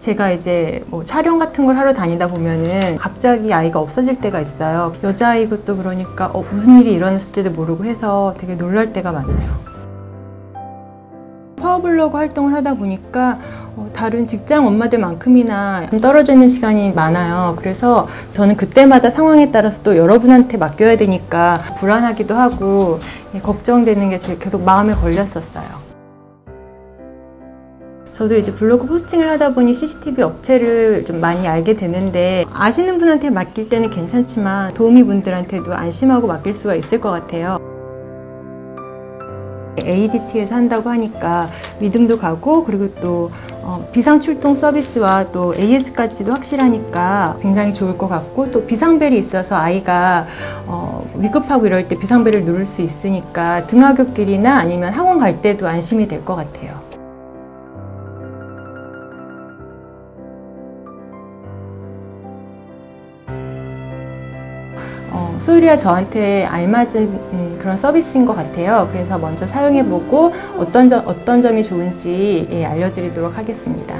제가 이제 뭐 촬영 같은 걸 하러 다니다 보면은 갑자기 아이가 없어질 때가 있어요. 여자아이고 또 그러니까 어, 무슨 일이 일어났을지도 모르고 해서 되게 놀랄 때가 많아요. 파워블로그 활동을 하다 보니까 어, 다른 직장 엄마들만큼이나 좀 떨어져 있는 시간이 많아요. 그래서 저는 그때마다 상황에 따라서 또 여러분한테 맡겨야 되니까 불안하기도 하고 예, 걱정되는 게 계속 마음에 걸렸었어요. 저도 이제 블로그 포스팅을 하다 보니 CCTV 업체를 좀 많이 알게 되는데 아시는 분한테 맡길 때는 괜찮지만 도우미 분들한테도 안심하고 맡길 수가 있을 것 같아요. ADT에서 한다고 하니까 믿음도 가고 그리고 또 어, 비상 출동 서비스와 또 AS까지도 확실하니까 굉장히 좋을 것 같고 또 비상벨이 있어서 아이가 어, 위급하고 이럴 때 비상벨을 누를 수 있으니까 등하굣길이나 아니면 학원 갈 때도 안심이 될 것 같아요. 소율이와 저한테 알맞은 음, 그런 서비스인 것 같아요. 그래서 먼저 사용해보고 어떤, 점, 어떤 점이 좋은지 예, 알려드리도록 하겠습니다.